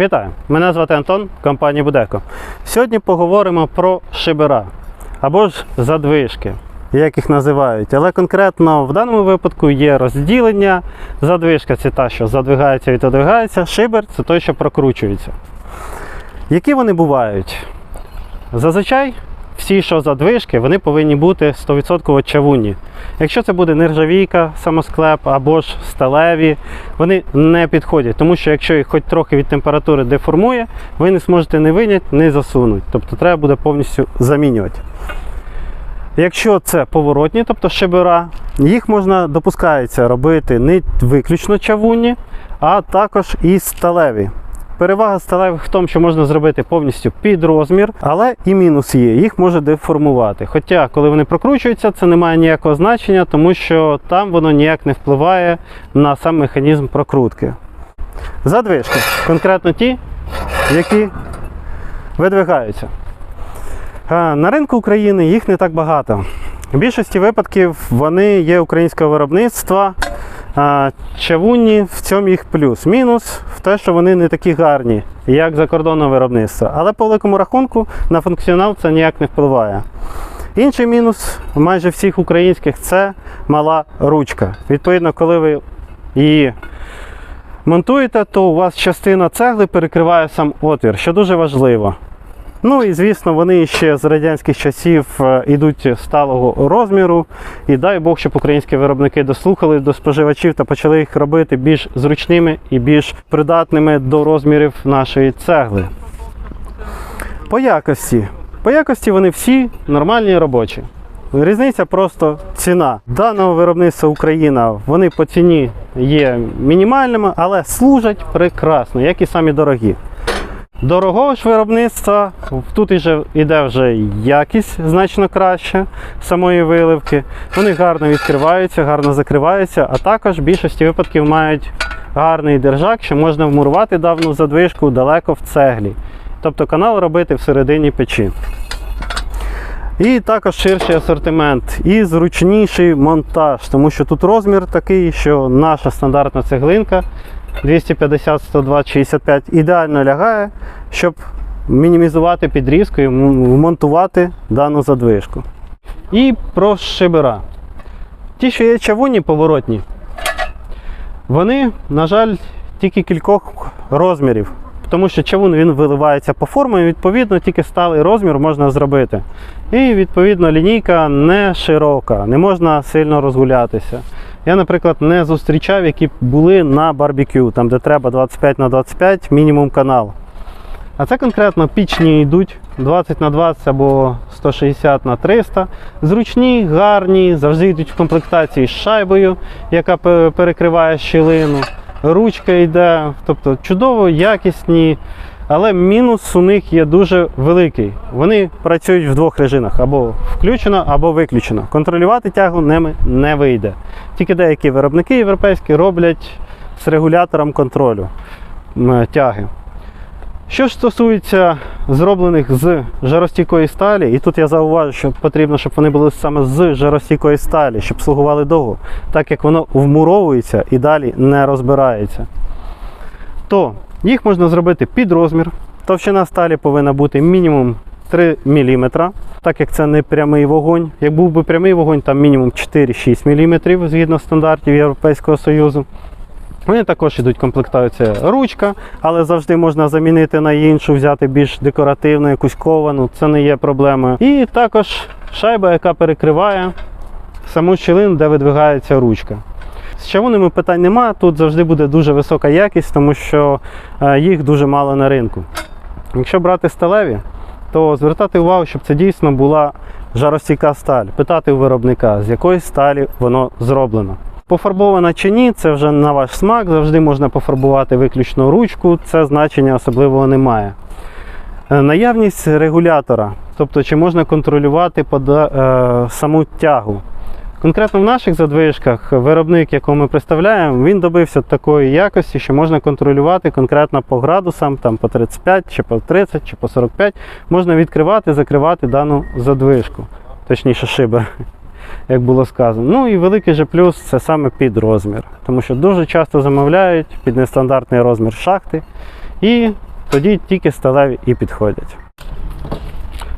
Вітаю! Мене звати Антон, компанія Будеко. Сьогодні поговоримо про шибера або ж задвижки, як їх називають. Але конкретно в даному випадку є розділення. Задвижка це та, що задвигається і відодвигається. Шибер це той, що прокручується. Які вони бувають? Зазвичай всі, що задвижки, вони повинні бути 100% чавунні. Якщо це буде нержавійка, самосклеп або ж сталеві, вони не підходять, тому що якщо їх хоч трохи від температури деформує, ви не зможете не виняти, не засунути. Тобто треба буде повністю замінювати. Якщо це поворотні, тобто шибера, їх можна допускається робити не виключно чавунні, а також і сталеві. Перевага сталевих в тому, що можна зробити повністю під розмір, але і мінус є, їх може деформувати. Хоча, коли вони прокручуються, це не має ніякого значення, тому що там воно ніяк не впливає на сам механізм прокрутки. Задвижки, конкретно ті, які видвигаються. На ринку України їх не так багато. В більшості випадків вони є українського виробництва. А, Чавунні в цьому їх плюс. Мінус в те, що вони не такі гарні, як закордонне виробництво. Але по великому рахунку на функціонал це ніяк не впливає. Інший мінус майже всіх українських це мала ручка. Відповідно, коли ви її монтуєте, то у вас частина цегли перекриває сам отвір, що дуже важливо. Ну і звісно, вони ще з радянських часів е, йдуть сталого розміру. І дай Бог, щоб українські виробники дослухали до споживачів та почали їх робити більш зручними і більш придатними до розмірів нашої цегли. По якості. По якості вони всі нормальні робочі. Різниця просто ціна. Даного виробництва Україна вони по ціні є мінімальними, але служать прекрасно, як і самі дорогі. Дорогого ж виробництва тут іже йде вже якість значно краще самої виливки. Вони гарно відкриваються, гарно закриваються, а також в більшості випадків мають гарний держак, що можна вмурувати давну задвижку далеко в цеглі. Тобто канал робити всередині печі. І також ширший асортимент і зручніший монтаж, тому що тут розмір такий, що наша стандартна цеглинка 250, 120, 65 ідеально лягає, щоб мінімізувати підрізку і вмонтувати дану задвижку. І про шибера. Ті, що є чавунні поворотні, вони, на жаль, тільки кількох розмірів. Тому що чавун він виливається по формі, і відповідно тільки сталий розмір можна зробити. І відповідно лінійка не широка, не можна сильно розгулятися. Я, наприклад, не зустрічав, які були на барбекю, там де треба 25 на 25 мінімум канал. А це конкретно пічні йдуть 20 на 20 або 160 на 300. Зручні, гарні, завжди йдуть в комплектації з шайбою, яка перекриває щілину. Ручка йде, тобто чудово, якісні. Але мінус у них є дуже великий. Вони працюють в двох режимах: або включено, або виключено. Контролювати тягу ними не вийде. Тільки деякі виробники європейські роблять з регулятором контролю тяги. Що ж стосується зроблених з жаростійкої сталі, і тут я зауважу, що потрібно, щоб вони були саме з жаростійкої сталі, щоб слугували довго, так як воно вмуровується і далі не розбирається, то їх можна зробити під розмір. Товщина сталі повинна бути мінімум 3 мм, так як це не прямий вогонь. Як був би прямий вогонь, там мінімум 4-6 мм згідно стандартів Європейського Союзу. Вони також йдуть комплектація ручка, але завжди можна замінити на іншу, взяти більш декоративну, якусь ковану, це не є проблемою. І також шайба, яка перекриває саму щілину, де видвигається ручка. З чавунами питань нема, тут завжди буде дуже висока якість, тому що е, їх дуже мало на ринку. Якщо брати сталеві, то звертати увагу, щоб це дійсно була жаростійка сталь. Питати у виробника, з якої сталі воно зроблено. Пофарбована чи ні, це вже на ваш смак. Завжди можна пофарбувати виключно ручку, це значення особливого немає. Е, Наявність регулятора, тобто чи можна контролювати е, саму тягу. Конкретно в наших задвижках виробник, якого ми представляємо, він добився такої якості, що можна контролювати конкретно по градусам, там по 35, чи по 30, чи по 45, можна відкривати, закривати дану задвижку, точніше шибер. як було сказано. Ну і великий же плюс це саме під розмір, тому що дуже часто замовляють під нестандартний розмір шахти, і тоді тільки сталеві і підходять.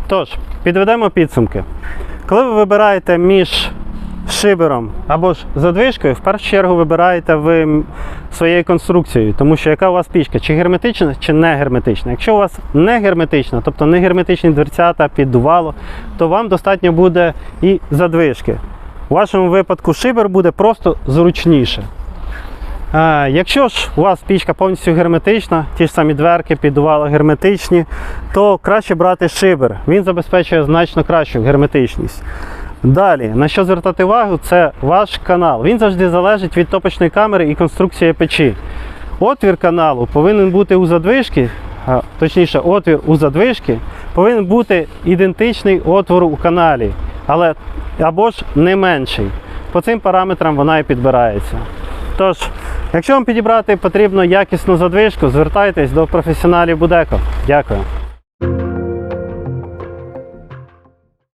Тож, підведемо підсумки. Коли ви вибираєте між шибером або ж задвижкою, в першу чергу вибираєте ви своєю конструкцією, тому що яка у вас пічка, чи герметична, чи не герметична. Якщо у вас не герметична, тобто не герметичні дверцята піддувало, то вам достатньо буде і задвижки. У вашому випадку шибер буде просто зручніше. Якщо ж у вас пічка повністю герметична, ті ж самі дверки, піддувало герметичні, то краще брати шибер. Він забезпечує значно кращу герметичність. Далі, на що звертати увагу, це ваш канал. Він завжди залежить від топочної камери і конструкції печі. Отвір каналу повинен бути у задвижки, а, точніше, отвір у задвижки повинен бути ідентичний отвору у каналі, але або ж не менший. По цим параметрам вона і підбирається. Тож, якщо вам підібрати потрібно якісну задвижку, звертайтесь до професіоналів Будеко. Дякую.